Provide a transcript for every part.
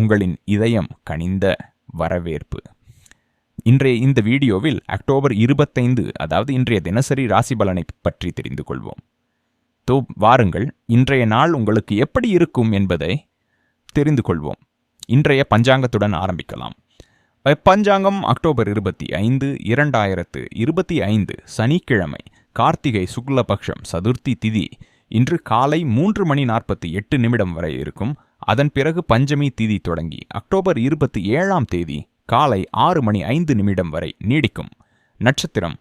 உங்களின் இதயம் கனிந்த வரவேற்பு. இன்றைய இந்த வீடியோவில் அக்டோபர் இருபத்தைந்து அதாவது இன்றைய தினசரி ராசி பலனை பற்றி தெரிந்து கொள்வோம். தோ வாருங்கள் இன்றைய நாள் உங்களுக்கு எப்படி இருக்கும் என்பதை தெரிந்து கொள்வோம். இன்றைய பஞ்சாங்கத்துடன் ஆரம்பிக்கலாம். பஞ்சாங்கம் அக்டோபர் இருபத்தி ஐந்து இரண்டாயிரத்து இருபத்தி ஐந்து சனிக்கிழமை கார்த்திகை சுக்லபக்ஷம் சதுர்த்தி திதி இன்று காலை மூன்று மணி நாற்பத்தி எட்டு நிமிடம் வரை இருக்கும். அதன் பிறகு பஞ்சமி திதி தொடங்கி அக்டோபர் இருபத்தி ஏழாம் தேதி காலை ஆறு மணி ஐந்து நிமிடம் வரை நீடிக்கும். நட்சத்திரம்.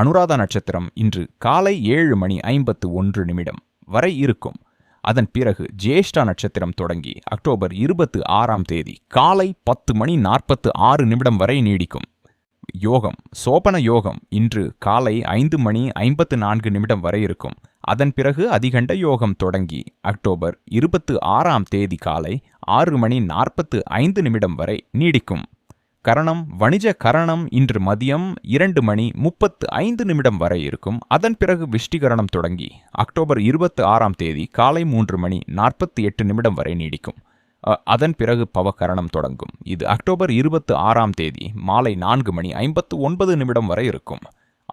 அனுராதா நட்சத்திரம் இன்று காலை ஏழு மணி ஐம்பத்து ஒன்று நிமிடம் வரை இருக்கும். அதன் பிறகு ஜேஷ்டா நட்சத்திரம் தொடங்கி அக்டோபர் இருபத்து ஆறாம் தேதி காலை பத்து மணி நாற்பத்து ஆறு நிமிடம் வரை நீடிக்கும். யோகம். சோபன யோகம் இன்று காலை ஐந்து மணி ஐம்பத்து நான்கு நிமிடம் வரை இருக்கும். அதன் பிறகு அதிகண்ட யோகம் தொடங்கி அக்டோபர் இருபத்து ஆறாம் தேதி காலை ஆறு மணி நாற்பத்து ஐந்து நிமிடம் வரை நீடிக்கும். கரணம் வணிஜ கரணம் இன்று மதியம் இரண்டு மணி முப்பத்து ஐந்து நிமிடம் வரை இருக்கும். அதன் பிறகு விஷ்டிகரணம் தொடங்கி அக்டோபர் இருபத்து ஆறாம் தேதி காலை மூன்று மணி நாற்பத்தி எட்டு நிமிடம் வரை நீடிக்கும். அதன் பிறகு பவகரணம் தொடங்கும். இது அக்டோபர் இருபத்து ஆறாம் தேதி மாலை நான்கு மணி ஐம்பத்து ஒன்பது நிமிடம் வரை இருக்கும்.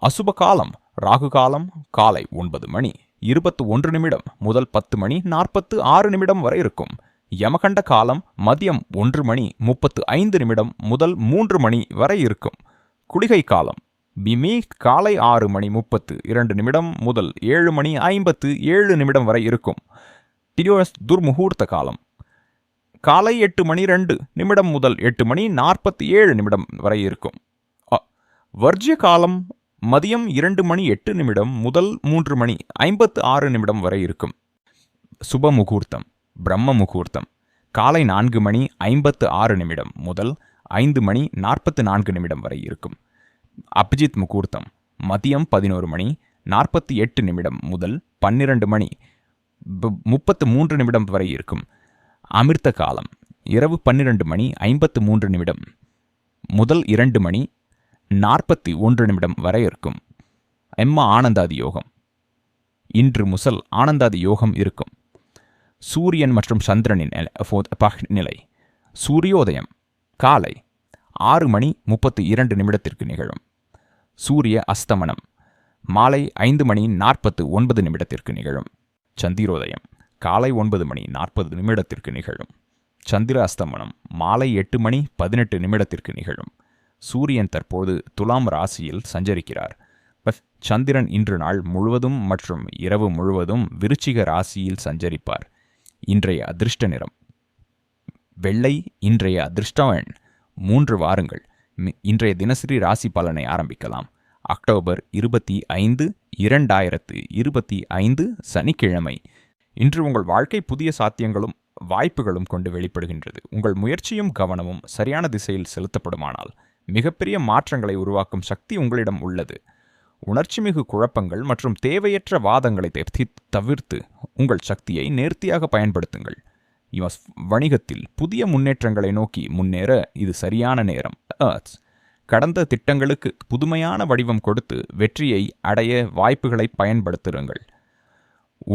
அசுப காலம் ராகு காலம் காலை ஒன்பது மணி. இருபத்து ஒன்று நிமிடம் முதல் பத்து மணி நாற்பத்து ஆறு நிமிடம் வரை இருக்கும். யமகண்ட காலம் மதியம் ஒன்று மணி முப்பத்து ஐந்து நிமிடம் முதல் மூன்று மணி வரை இருக்கும். குளிகை காலம் பிமி காலை ஆறு மணி முப்பத்து இரண்டு நிமிடம் முதல் ஏழு மணி ஐம்பத்து ஏழு நிமிடம் வரை இருக்கும். டிடியோஸ் துர்முகூர்த்த காலம் காலை எட்டு மணி ரெண்டு நிமிடம் முதல் எட்டு மணி நாற்பத்தி ஏழு நிமிடம் வரை இருக்கும். வர்ஜிய காலம் மதியம் இரண்டு மணி எட்டு நிமிடம் முதல் மூன்று மணி ஐம்பத்து ஆறு நிமிடம் வரை இருக்கும். சுப முகூர்த்தம் பிரம்ம முகூர்த்தம். காலை நான்கு மணி ஐம்பத்து ஆறு நிமிடம் முதல் ஐந்து மணி நாற்பத்து நான்கு நிமிடம் வரை இருக்கும். அபிஜித் முகூர்த்தம் மதியம் பதினோரு மணி நாற்பத்தி எட்டு நிமிடம் முதல் பன்னிரண்டு மணி முப்பத்து மூன்று நிமிடம் வரை இருக்கும். அமிர்த காலம் இரவு பன்னிரண்டு மணி ஐம்பத்து மூன்று நிமிடம் முதல் இரண்டு மணி நாற்பத்தி ஒன்று நிமிடம் வரை இருக்கும். எம்மா ஆனந்தாதி யோகம் இன்று முசல் ஆனந்தாதி யோகம் இருக்கும். சூரியன் மற்றும் சந்திரனின் நிலை. சூரியோதயம் காலை ஆறு மணி முப்பத்தி இரண்டு நிமிடத்திற்கு நிகழும். சூரிய அஸ்தமனம் மாலை ஐந்து மணி நாற்பத்து ஒன்பது நிமிடத்திற்கு நிகழும். சந்திரோதயம் காலை ஒன்பது மணி நாற்பது நிமிடத்திற்கு நிகழும். சந்திர அஸ்தமனம் மாலை எட்டு மணி பதினெட்டு நிமிடத்திற்கு நிகழும். சூரியன் தற்போது துலாம் ராசியில் சஞ்சரிக்கிறார். சந்திரன் இன்று நாள் முழுவதும் மற்றும் இரவு முழுவதும் விருச்சிக ராசியில் சஞ்சரிப்பார். இன்றைய அதிர்ஷ்ட நிறம். வெள்ளை இன்றைய அதிர்ஷ்டவன். மூன்று வாரங்கள். இன்றைய தினசரி ராசி பலனை ஆரம்பிக்கலாம். அக்டோபர் இருபத்தி ஐந்து இரண்டாயிரத்து இருபத்தி ஐந்து சனிக்கிழமை. இன்று உங்கள் வாழ்க்கை புதிய சாத்தியங்களும் வாய்ப்புகளும் கொண்டு வெளிப்படுகின்றது. உங்கள் முயற்சியும் கவனமும் சரியான திசையில் செலுத்தப்படுமானால் மிகப்பெரிய மாற்றங்களை உருவாக்கும் சக்தி உங்களிடம் உள்ளது. உணர்ச்சிமிகு குழப்பங்கள் மற்றும் தேவையற்ற வாதங்களை தவிர்த்து உங்கள் சக்தியை நேர்த்தியாக பயன்படுத்துங்கள். வணிகத்தில் புதிய முன்னேற்றங்களை நோக்கி முன்னேற இது சரியான நேரம். கடந்த திட்டங்களுக்கு புதுமையான வடிவம் கொடுத்து வெற்றியை அடைய வாய்ப்புகளை பயன்படுத்துங்கள்.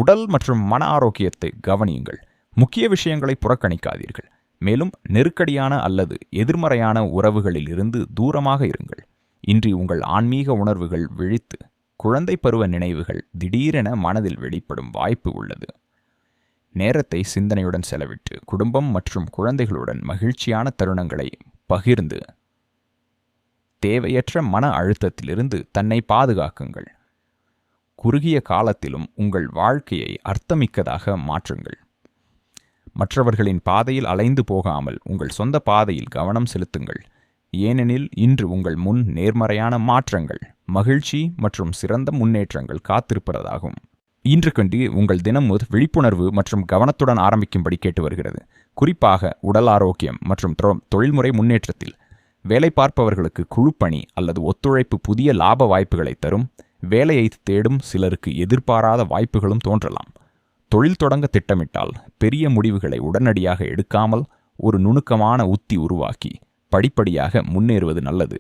உடல் மற்றும் மன ஆரோக்கியத்தை கவனியுங்கள். முக்கிய விஷயங்களை புறக்கணிக்காதீர்கள். மேலும் நெருக்கடியான அல்லது எதிர்மறையான உறவுகளில் இருந்து தூரமாக இருங்கள். இன்றி உங்கள் ஆன்மீக உணர்வுகள் விழித்து குழந்தை பருவ நினைவுகள் திடீரென மனதில் வெளிப்படும் வாய்ப்பு உள்ளது. நேரத்தை சிந்தனையுடன் செலவிட்டு குடும்பம் மற்றும் குழந்தைகளுடன் மகிழ்ச்சியான தருணங்களை பகிர்ந்து தேவையற்ற மன அழுத்தத்திலிருந்து தன்னை பாதுகாக்குங்கள். குறுகிய காலத்திலும் உங்கள் வாழ்க்கையை அர்த்தமிக்கதாக மாற்றுங்கள். மற்றவர்களின் பாதையில் அலைந்து போகாமல் உங்கள் சொந்த பாதையில் கவனம் செலுத்துங்கள். ஏனெனில் இன்று உங்கள் முன் நேர்மறையான மாற்றங்கள் மகிழ்ச்சி மற்றும் சிறந்த முன்னேற்றங்கள் காத்திருப்பதாகும். இன்று கண்டு உங்கள் தினம் விழிப்புணர்வு மற்றும் கவனத்துடன் ஆரம்பிக்கும்படி கேட்டு வருகிறது. குறிப்பாக உடல் ஆரோக்கியம் மற்றும் தொழில்முறை முன்னேற்றத்தில். வேலை பார்ப்பவர்களுக்கு குழுப்பணி அல்லது ஒத்துழைப்பு புதிய லாப வாய்ப்புகளை தரும். வேலையை தேடும் சிலருக்கு எதிர்பாராத வாய்ப்புகளும் தோன்றலாம். தொழில் தொடங்க திட்டமிட்டால் பெரிய முடிவுகளை உடனடியாக எடுக்காமல் ஒரு நுணுக்கமான உத்தி உருவாக்கி படிப்படியாக முன்னேறுவது நல்லது.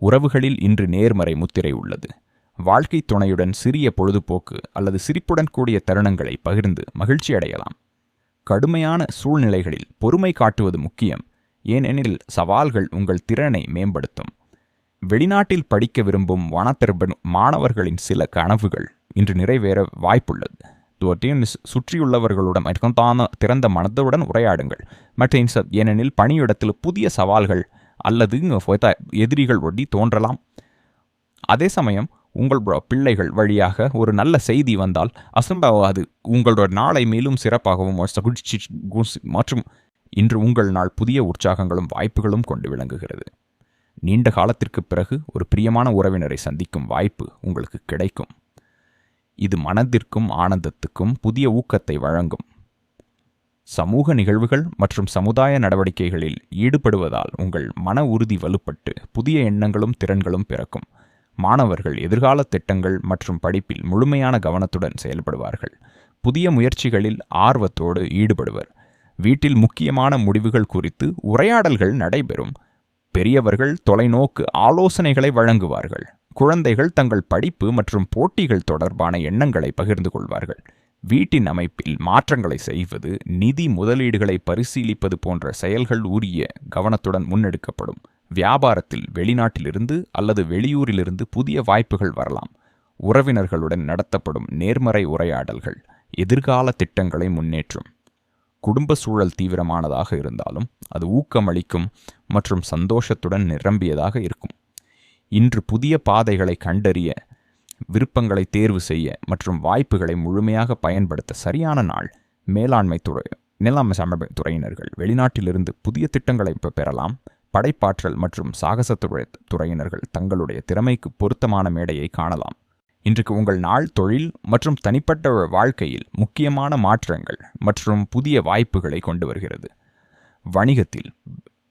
உறவுகளில் இன்று நேர்மறை முத்திரை உள்ளது. வாழ்க்கை துணையுடன் சிறிய பொழுதுபோக்கு அல்லது சிரிப்புடன் கூடிய தருணங்களை பகிர்ந்து மகிழ்ச்சி அடையலாம். கடுமையான சூழ்நிலைகளில் பொறுமை காட்டுவது முக்கியம். ஏனெனில் சவால்கள் உங்கள் திறனை மேம்படுத்தும். வெளிநாட்டில் படிக்க விரும்பும் வனத்திருப்பன் மாணவர்களின் சில கனவுகள் இன்று நிறைவேற வாய்ப்புள்ளது. துவட்டின் சுற்றியுள்ளவர்களுடன் தான திறந்த மனதுடன் உரையாடுங்கள். மற்றும் ஏனெனில் பணியிடத்தில் புதிய சவால்கள் அல்லது எதிரிகள் ஒட்டி தோன்றலாம். அதே சமயம் உங்கள் பிள்ளைகள் வழியாக ஒரு நல்ல செய்தி வந்தால் அசம்பாவது உங்களோட நாளை மேலும் சிறப்பாகவும் மற்றும் இன்று உங்கள் நாள் புதிய உற்சாகங்களும் வாய்ப்புகளும் கொண்டு விளங்குகிறது. நீண்ட காலத்திற்கு பிறகு ஒரு பிரியமான உறவினரை சந்திக்கும் வாய்ப்பு உங்களுக்கு கிடைக்கும். இது மனதிற்கும் ஆனந்தத்துக்கும் புதிய ஊக்கத்தை வழங்கும். சமூக நிகழ்வுகள் மற்றும் சமுதாய நடவடிக்கைகளில் ஈடுபடுவதால் உங்கள் மன உறுதி வலுப்பட்டு புதிய எண்ணங்களும் திறன்களும் பிறக்கும். மாணவர்கள் எதிர்கால திட்டங்கள் மற்றும் படிப்பில் முழுமையான கவனத்துடன் செயல்படுவார்கள். புதிய முயற்சிகளில் ஆர்வத்தோடு ஈடுபடுவர். வீட்டில் முக்கியமான முடிவுகள் குறித்து உரையாடல்கள் நடைபெறும். பெரியவர்கள் தொலைநோக்கு ஆலோசனைகளை வழங்குவார்கள். குழந்தைகள் தங்கள் படிப்பு மற்றும் போட்டிகள் தொடர்பான எண்ணங்களை பகிர்ந்து கொள்வார்கள். வீட்டின் அமைப்பில் மாற்றங்களை செய்வது நிதி முதலீடுகளை பரிசீலிப்பது போன்ற செயல்கள் உரிய கவனத்துடன் முன்னெடுக்கப்படும். வியாபாரத்தில் வெளிநாட்டிலிருந்து அல்லது வெளியூரிலிருந்து புதிய வாய்ப்புகள் வரலாம். உறவினர்களுடன் நடத்தப்படும் நேர்மறை உரையாடல்கள் எதிர்கால திட்டங்களை முன்னேற்றும். குடும்ப சூழல் தீவிரமானதாக இருந்தாலும் அது ஊக்கமளிக்கும் மற்றும் சந்தோஷத்துடன் நிரம்பியதாக இருக்கும். இன்று புதிய பாதைகளை கண்டறிய விருப்பங்களை தேர்வு செய்ய மற்றும் வாய்ப்புகளை முழுமையாக பயன்படுத்த சரியான நாள் மேலாண்மை துறை மேலாண்மை சம துறையினர்கள் வெளிநாட்டிலிருந்து புதிய திட்டங்களை பெறலாம். படைப்பாற்றல் மற்றும் சாகசத்துறை துறையினர்கள் தங்களுடைய திறமைக்கு பொருத்தமான மேடையை காணலாம். இன்றைக்கு உங்கள் நாள் தொழில் மற்றும் தனிப்பட்ட வாழ்க்கையில் முக்கியமான மாற்றங்கள் மற்றும் புதிய வாய்ப்புகளை கொண்டு வருகிறது. வணிகத்தில்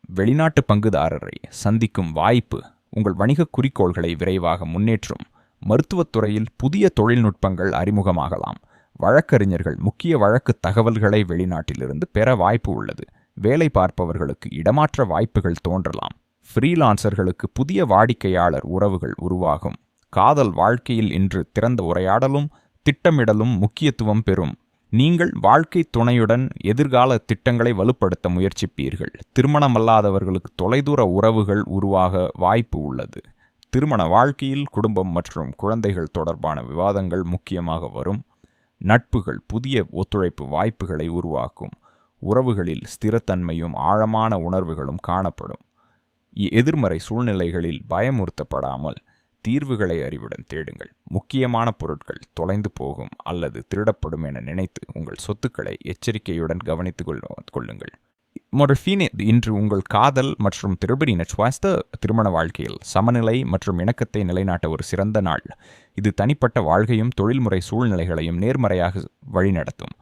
வெளிநாட்டு பங்குதாரரை சந்திக்கும் வாய்ப்பு உங்கள் வணிக குறிக்கோள்களை விரைவாக முன்னேற்றும். மருத்துவத்துறையில் புதிய தொழில்நுட்பங்கள் அறிமுகமாகலாம். வழக்கறிஞர்கள் முக்கிய வழக்கு தகவல்களை வெளிநாட்டிலிருந்து பெற வாய்ப்பு உள்ளது. வேலை பார்ப்பவர்களுக்கு இடமாற்ற வாய்ப்புகள் தோன்றலாம். ஃப்ரீலான்சர்களுக்கு புதிய வாடிக்கையாளர் உறவுகள் உருவாகும். காதல் வாழ்க்கையில் இன்று திறந்த உரையாடலும் திட்டமிடலும் முக்கியத்துவம் பெறும். நீங்கள் வாழ்க்கை துணையுடன் எதிர்கால திட்டங்களை வலுப்படுத்த முயற்சிப்பீர்கள். திருமணமல்லாதவர்களுக்கு தொலைதூர உறவுகள் உருவாக வாய்ப்பு உள்ளது. திருமண வாழ்க்கையில் குடும்பம் மற்றும் குழந்தைகள் தொடர்பான விவாதங்கள் முக்கியமாக வரும். நட்புகள் புதிய ஒத்துழைப்பு வாய்ப்புகளை உருவாக்கும். உறவுகளில் ஸ்திரத்தன்மையும் ஆழமான உணர்வுகளும் காணப்படும். எதிர்மறை சூழ்நிலைகளில் பயமுறுத்தப்படாமல் தீர்வுகளை அறிவுடன் தேடுங்கள். முக்கியமான பொருட்கள் தொலைந்து போகும் அல்லது திருடப்படும் என நினைத்து உங்கள் சொத்துக்களை எச்சரிக்கையுடன் கவனித்துக் கொள்ளுங்கள். மொடஃபீனே இன்று உங்கள் காதல் மற்றும் திருபடி நச்சுவாஸ்த திருமண வாழ்க்கையில் சமநிலை மற்றும் இணக்கத்தை நிலைநாட்ட ஒரு சிறந்த நாள். இது தனிப்பட்ட வாழ்க்கையும் தொழில்முறை சூழ்நிலைகளையும் நேர்மறையாக வழிநடத்தும்.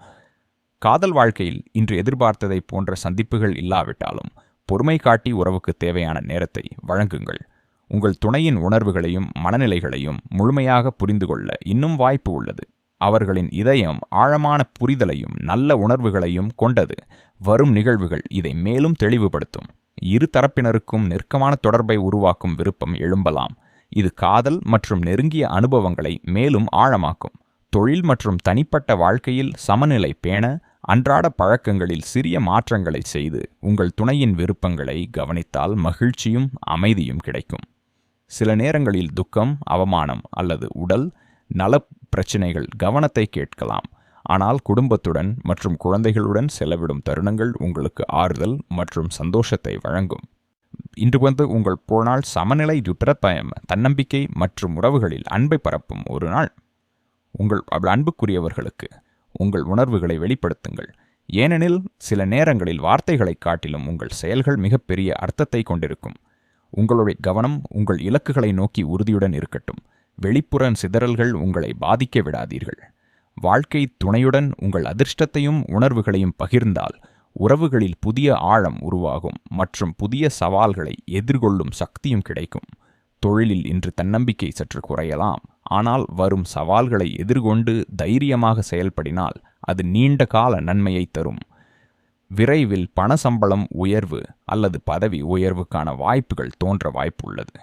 காதல் வாழ்க்கையில் இன்று எதிர்பார்த்ததை போன்ற சந்திப்புகள் இல்லாவிட்டாலும் பொறுமை காட்டி உறவுக்கு தேவையான நேரத்தை வழங்குங்கள். உங்கள் துணையின் உணர்வுகளையும் மனநிலைகளையும் முழுமையாக புரிந்து கொள்ள இன்னும் வாய்ப்பு உள்ளது. அவர்களின் இதயம் ஆழமான புரிதலையும் நல்ல உணர்வுகளையும் கொண்டது. வரும் நிகழ்வுகள் இதை மேலும் தெளிவுபடுத்தும். இரு தரப்பினருக்கும் நெருக்கமான தொடர்பை உருவாக்கும் விருப்பம் எழும்பலாம். இது காதல் மற்றும் நெருங்கிய அனுபவங்களை மேலும் ஆழமாக்கும். தொழில் மற்றும் தனிப்பட்ட வாழ்க்கையில் சமநிலை பேண அன்றாட பழக்கங்களில் சிறிய மாற்றங்களை செய்து உங்கள் துணையின் விருப்பங்களை கவனித்தால் மகிழ்ச்சியும் அமைதியும் கிடைக்கும். சில நேரங்களில் துக்கம் அவமானம் அல்லது உடல் நல பிரச்சினைகள் கவனத்தை கேட்கலாம். ஆனால் குடும்பத்துடன் மற்றும் குழந்தைகளுடன் செலவிடும் தருணங்கள் உங்களுக்கு ஆறுதல் மற்றும் சந்தோஷத்தை வழங்கும். இன்று வந்து உங்கள் போனால் சமநிலை துற்றப்பயம் தன்னம்பிக்கை மற்றும் உறவுகளில் அன்பை பரப்பும் ஒரு நாள். உங்கள் அன்புக்குரியவர்களுக்கு உங்கள் உணர்வுகளை வெளிப்படுத்துங்கள். ஏனெனில் சில நேரங்களில் வார்த்தைகளைக் காட்டிலும் உங்கள் செயல்கள் மிகப்பெரிய அர்த்தத்தை கொண்டிருக்கும். உங்களுடைய கவனம் உங்கள் இலக்குகளை நோக்கி உறுதியுடன் இருக்கட்டும். வெளிப்புற சிதறல்கள் உங்களை பாதிக்க விடாதீர்கள். வாழ்க்கை துணையுடன் உங்கள் அதிர்ஷ்டத்தையும் உணர்வுகளையும் பகிர்ந்தால் உறவுகளில் புதிய ஆழம் உருவாகும் மற்றும் புதிய சவால்களை எதிர்கொள்ளும் சக்தியும் கிடைக்கும். தொழிலில் இன்று தன்னம்பிக்கை சற்று குறையலாம். ஆனால் வரும் சவால்களை எதிர்கொண்டு தைரியமாக செயல்படினால் அது நீண்ட கால நன்மையை தரும். விரைவில் பண சம்பளம் உயர்வு அல்லது பதவி உயர்வுக்கான வாய்ப்புகள் தோன்ற வாய்ப்புள்ளது.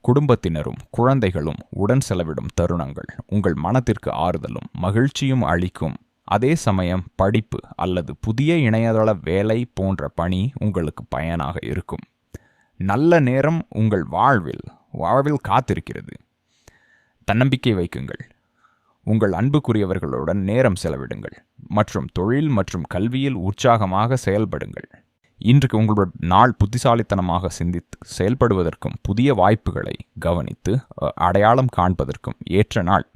குடும்பத்தினரும் குழந்தைகளும் உடன் செலவிடும் தருணங்கள் உங்கள் மனத்திற்கு ஆறுதலும் மகிழ்ச்சியும் அளிக்கும். அதே சமயம் படிப்பு அல்லது புதிய இணையதள வேலை போன்ற பணி உங்களுக்கு பயனாக இருக்கும். நல்ல நேரம் உங்கள் வாழ்வில் வாழ்வில் காத்திருக்கிறது. தன்னம்பிக்கை வைக்குங்கள். உங்கள் அன்புக்குரியவர்களுடன் நேரம் செலவிடுங்கள் மற்றும் தொழில் மற்றும் கல்வியில் உற்சாகமாக செயல்படுங்கள். இன்றைக்கு உங்களோட நாள் புத்திசாலித்தனமாக சிந்தித்து செயல்படுவதற்கும் புதிய வாய்ப்புகளை கவனித்து அடையாளம் காண்பதற்கும் ஏற்ற நாள்.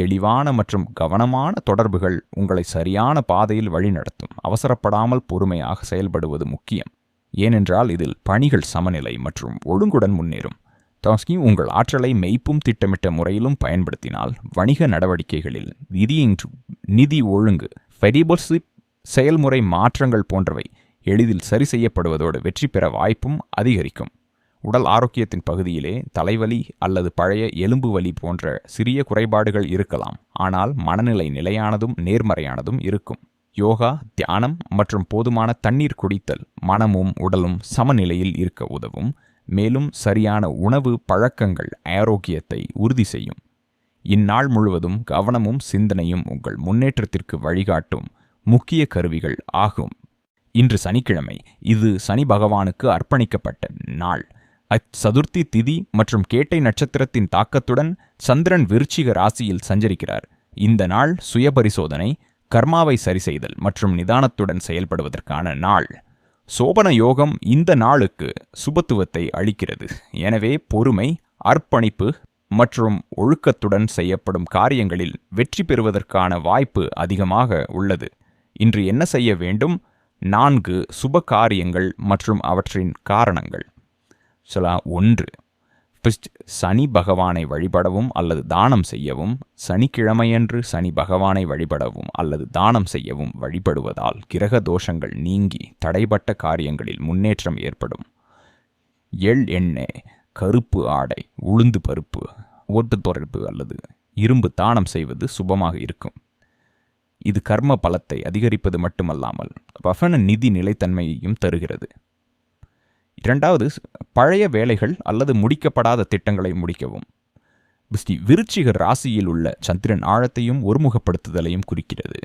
தெளிவான மற்றும் கவனமான தொடர்புகள் உங்களை சரியான பாதையில் வழிநடத்தும். அவசரப்படாமல் பொறுமையாக செயல்படுவது முக்கியம். ஏனென்றால் இதில் பணிகள் சமநிலை மற்றும் ஒழுங்குடன் முன்னேறும். டாஸ்கி உங்கள் ஆற்றலை மெய்ப்பும் திட்டமிட்ட முறையிலும் பயன்படுத்தினால் வணிக நடவடிக்கைகளில் நிதி நிதி ஒழுங்கு ஃபெரிபல்ஷிப் செயல்முறை மாற்றங்கள் போன்றவை எளிதில் சரி செய்யப்படுவதோடு வெற்றி பெற வாய்ப்பும் அதிகரிக்கும். உடல் ஆரோக்கியத்தின் பகுதியிலே தலைவலி அல்லது பழைய எலும்பு வலி போன்ற சிறிய குறைபாடுகள் இருக்கலாம். ஆனால் மனநிலை நிலையானதும் நேர்மறையானதும் இருக்கும். யோகா தியானம் மற்றும் போதுமான தண்ணீர் குடித்தல் மனமும் உடலும் சமநிலையில் இருக்க உதவும். மேலும் சரியான உணவு பழக்கங்கள் ஆரோக்கியத்தை உறுதி செய்யும். இந்நாள் முழுவதும் கவனமும் சிந்தனையும் உங்கள் முன்னேற்றத்திற்கு வழிகாட்டும் முக்கிய கருவிகள் ஆகும். இன்று சனிக்கிழமை இது சனி பகவானுக்கு அர்ப்பணிக்கப்பட்ட நாள். அச்சதுர்த்தி திதி மற்றும் கேட்டை நட்சத்திரத்தின் தாக்கத்துடன் சந்திரன் விருச்சிக ராசியில் சஞ்சரிக்கிறார். இந்த நாள் சுயபரிசோதனை கர்மாவை சரிசெய்தல் மற்றும் நிதானத்துடன் செயல்படுவதற்கான நாள். சோபன யோகம் இந்த நாளுக்கு சுபத்துவத்தை அளிக்கிறது. எனவே பொறுமை அர்ப்பணிப்பு மற்றும் ஒழுக்கத்துடன் செய்யப்படும் காரியங்களில் வெற்றி பெறுவதற்கான வாய்ப்பு அதிகமாக உள்ளது. இன்று என்ன செய்ய வேண்டும்? நான்கு சுப காரியங்கள் மற்றும் அவற்றின் காரணங்கள். சொல்லா ஒன்று. சனி பகவானை வழிபடவும் அல்லது தானம் செய்யவும் சனிக்கிழமையன்று சனி பகவானை வழிபடவும் அல்லது தானம் செய்யவும் வழிபடுவதால் கிரக தோஷங்கள் நீங்கி தடைபட்ட காரியங்களில் முன்னேற்றம் ஏற்படும். எள் எண்ணெய் கருப்பு ஆடை உளுந்து பருப்பு ஓட்டு தொடர்பு அல்லது இரும்பு தானம் செய்வது சுபமாக இருக்கும். இது கர்ம பலத்தை அதிகரிப்பது மட்டுமல்லாமல் வசன நிதி நிலைத்தன்மையையும் தருகிறது. இரண்டாவது பழைய வேலைகள் அல்லது முடிக்கப்படாத திட்டங்களை முடிக்கவும். ஸ்ரீ விருச்சிக ராசியில் உள்ள சந்திரன் ஆழத்தையும் ஒருமுகப்படுத்துதலையும் குறிக்கிறது.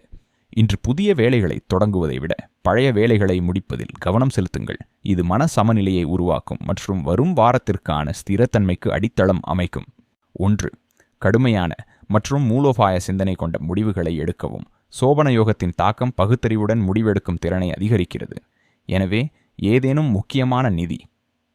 இன்று புதிய வேலைகளை தொடங்குவதை விட பழைய வேலைகளை முடிப்பதில் கவனம் செலுத்துங்கள். இது மன சமநிலையை உருவாக்கும் மற்றும் வரும் வாரத்திற்கான ஸ்திரத்தன்மைக்கு அடித்தளம் அமைக்கும். ஒன்று கடுமையான மற்றும் மூலோபாய சிந்தனை கொண்ட முடிவுகளை எடுக்கவும். சோபன யோகத்தின் தாக்கம் பகுத்தறிவுடன் முடிவெடுக்கும் திறனை அதிகரிக்கிறது. எனவே ஏதேனும் முக்கியமான நிதி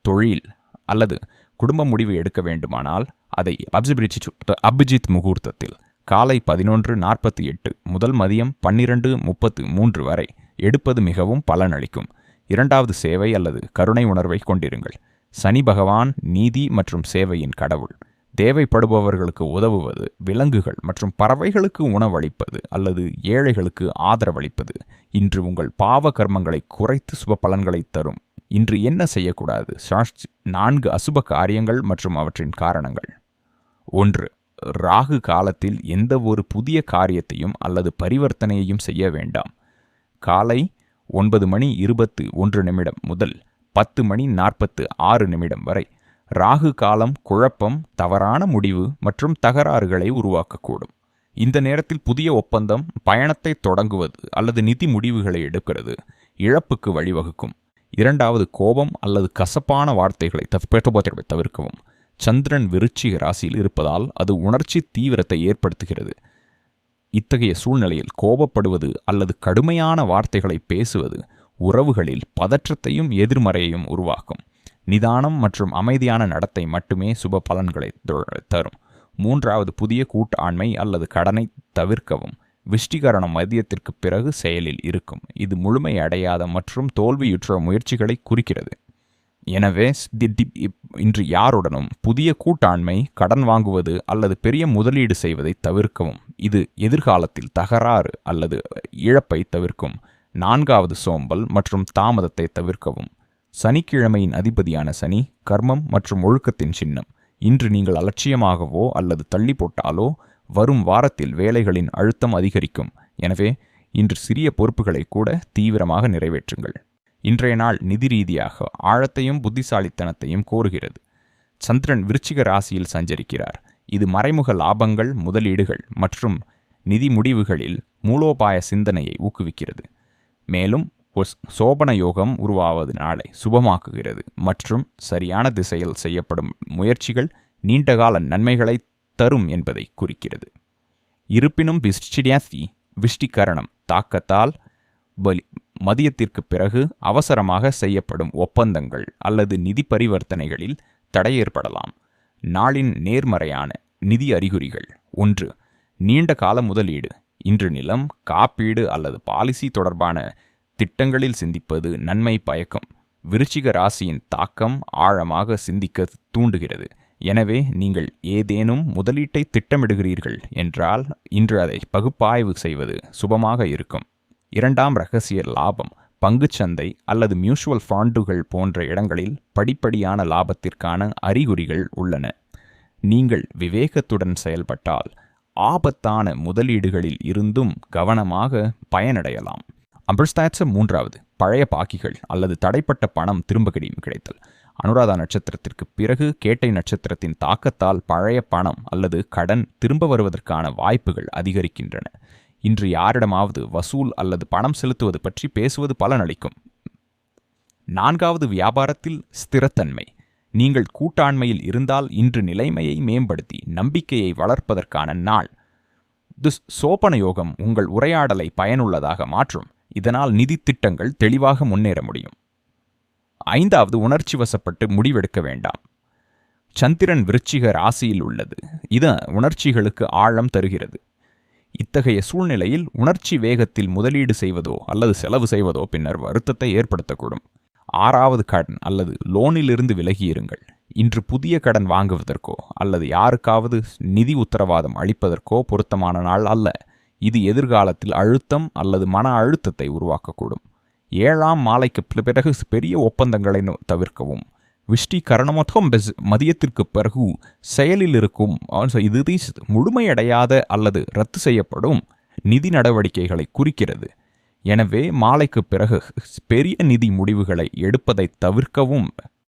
தொழில் அல்லது குடும்ப முடிவு எடுக்க வேண்டுமானால் அதை அப்ஜிபிரிச்சி அபிஜித் முகூர்த்தத்தில் காலை பதினொன்று நாற்பத்தி எட்டு முதல் மதியம் பன்னிரண்டு முப்பத்து மூன்று வரை எடுப்பது மிகவும் பலனளிக்கும். இரண்டாவது சேவை அல்லது கருணை உணர்வை கொண்டிருங்கள். சனி பகவான் நீதி மற்றும் சேவையின் கடவுள். தேவைப்படுபவர்களுக்கு உதவுவது விலங்குகள் மற்றும் பறவைகளுக்கு உணவளிப்பது அல்லது ஏழைகளுக்கு ஆதரவளிப்பது. இன்று உங்கள் பாவ கர்மங்களை குறைத்து சுப பலன்களை தரும். இன்று என்ன செய்யக்கூடாது? சாஸ்தி நான்கு அசுப காரியங்கள் மற்றும் அவற்றின் காரணங்கள். ஒன்று ராகு காலத்தில் எந்த ஒரு புதிய காரியத்தையும் அல்லது பரிவர்த்தனையையும் செய்ய வேண்டாம். காலை ஒன்பது மணி இருபத்து ஒன்று நிமிடம் முதல் பத்து மணி நாற்பத்து ஆறு நிமிடம் வரை ராகு காலம் குழப்பம் தவறான முடிவு மற்றும் தகராறுகளை உருவாக்கக்கூடும். இந்த நேரத்தில் புதிய ஒப்பந்தம் பயணத்தை தொடங்குவது அல்லது நிதி முடிவுகளை எடுக்கிறது இழப்புக்கு வழிவகுக்கும். இரண்டாவது கோபம் அல்லது கசப்பான வார்த்தைகளை தவிர்ப்பதை தவிர்க்கவும். சந்திரன் விருச்சிக ராசியில் இருப்பதால் அது உணர்ச்சி தீவிரத்தை ஏற்படுத்துகிறது. இத்தகைய சூழ்நிலையில் கோபப்படுவது அல்லது கடுமையான வார்த்தைகளை பேசுவது உறவுகளில் பதற்றத்தையும் எதிர்மறையையும் உருவாக்கும். நிதானம் மற்றும் அமைதியான நடத்தை மட்டுமே சுப பலன்களை தரும். மூன்றாவது புதிய கூட்டாண்மை அல்லது கடனை தவிர்க்கவும். விஷ்டிகரணம் மதியத்திற்கு பிறகு செயலில் இருக்கும். இது முழுமை அடையாத மற்றும் தோல்வியுற்ற முயற்சிகளை குறிக்கிறது. எனவே தி- இப்- இன்று யாருடனும் புதிய கூட்டாண்மை கடன் வாங்குவது அல்லது பெரிய முதலீடு செய்வதை தவிர்க்கவும். இது எதிர்காலத்தில் தகராறு அல்லது இழப்பை தவிர்க்கும். நான்காவது சோம்பல் மற்றும் தாமதத்தை தவிர்க்கவும். சனிக்கிழமையின் அதிபதியான சனி கர்மம் மற்றும் ஒழுக்கத்தின் சின்னம். இன்று நீங்கள் அலட்சியமாகவோ அல்லது தள்ளி போட்டாலோ வரும் வாரத்தில் வேலைகளின் அழுத்தம் அதிகரிக்கும். எனவே இன்று சிறிய பொறுப்புகளை கூட தீவிரமாக நிறைவேற்றுங்கள். இன்றைய நாள் நிதி ரீதியாக ஆழத்தையும் புத்திசாலித்தனத்தையும் கோருகிறது. சந்திரன் விருச்சிக ராசியில் சஞ்சரிக்கிறார். இது மறைமுக லாபங்கள் முதலீடுகள் மற்றும் நிதி முடிவுகளில் மூலோபாய சிந்தனையை ஊக்குவிக்கிறது. மேலும் சோபன யோகம் உருவாவது நாளை சுபமாக்குகிறது. மற்றும் சரியான திசையில் செய்யப்படும் முயற்சிகள் நீண்டகால நன்மைகளை தரும் என்பதை குறிக்கிறது. இருப்பினும் விஷ்டியாசி விஷ்டிகரணம் தாக்கத்தால் பலி மதியத்திற்கு பிறகு அவசரமாக செய்யப்படும் ஒப்பந்தங்கள் அல்லது நிதி பரிவர்த்தனைகளில் தடை ஏற்படலாம். நாளின் நேர்மறையான நிதி அறிகுறிகள். ஒன்று நீண்ட கால முதலீடு. இன்று நிலம் காப்பீடு அல்லது பாலிசி தொடர்பான திட்டங்களில் சிந்திப்பது நன்மை பயக்கம். விருச்சிக ராசியின் தாக்கம் ஆழமாக சிந்திக்க தூண்டுகிறது. எனவே நீங்கள் ஏதேனும் முதலீட்டை திட்டமிடுகிறீர்கள் என்றால் இன்று அதை பகுப்பாய்வு செய்வது சுபமாக இருக்கும். இரண்டாம் ரகசிய லாபம் பங்குச்சந்தை அல்லது மியூச்சுவல் ஃபண்டுகள் போன்ற இடங்களில் படிப்படியான லாபத்திற்கான அறிகுறிகள் உள்ளன. நீங்கள் விவேகத்துடன் செயல்பட்டால் ஆபத்தான முதலீடுகளில் இருந்தும் கவனமாக பயனடையலாம். அம்பர்ஸ்தாட்ச மூன்றாவது. பழைய பாக்கிகள் அல்லது தடைப்பட்ட பணம் திரும்ப கிடையும் கிடைத்தல். அனுராதா நட்சத்திரத்திற்கு பிறகு கேட்டை நட்சத்திரத்தின் தாக்கத்தால் பழைய பணம் அல்லது கடன் திரும்ப வருவதற்கான வாய்ப்புகள் அதிகரிக்கின்றன. இன்று யாரிடமாவது வசூல் அல்லது பணம் செலுத்துவது பற்றி பேசுவது பலனளிக்கும். நான்காவது வியாபாரத்தில் ஸ்திரத்தன்மை. நீங்கள் கூட்டாண்மையில் இருந்தால் இன்று நிலைமையை மேம்படுத்தி நம்பிக்கையை வளர்ப்பதற்கான நாள். திஸ் சோபன யோகம் உங்கள் உரையாடலை பயனுள்ளதாக மாற்றும். இதனால் நிதி திட்டங்கள் தெளிவாக முன்னேற முடியும். ஐந்தாவது உணர்ச்சி வசப்பட்டு முடிவெடுக்க வேண்டாம். சந்திரன் விருச்சிக ராசியில் உள்ளது. இது உணர்ச்சிகளுக்கு ஆழம் தருகிறது. இத்தகைய சூழ்நிலையில் உணர்ச்சி வேகத்தில் முதலீடு செய்வதோ அல்லது செலவு செய்வதோ பின்னர் வருத்தத்தை ஏற்படுத்தக்கூடும். ஆறாவது கடன் அல்லது லோனிலிருந்து விலகியிருங்கள். இன்று புதிய கடன் வாங்குவதற்கோ அல்லது யாருக்காவது நிதி உத்தரவாதம் அளிப்பதற்கோ பொருத்தமான நாள் அல்ல. இது எதிர்காலத்தில் அழுத்தம் அல்லது மன அழுத்தத்தை உருவாக்கக்கூடும். ஏழாம் மாலைக்கு பிறகு பெரிய ஒப்பந்தங்களை தவிர்க்கவும். விஷ்டி கரணமொத்தம் பெஸ் மதியத்திற்கு பிறகு செயலில் இருக்கும் இது முழுமையடையாத அல்லது ரத்து செய்யப்படும் நிதி நடவடிக்கைகளை குறிக்கிறது. எனவே மாலைக்கு பிறகு பெரிய நிதி முடிவுகளை எடுப்பதை தவிர்க்கவும்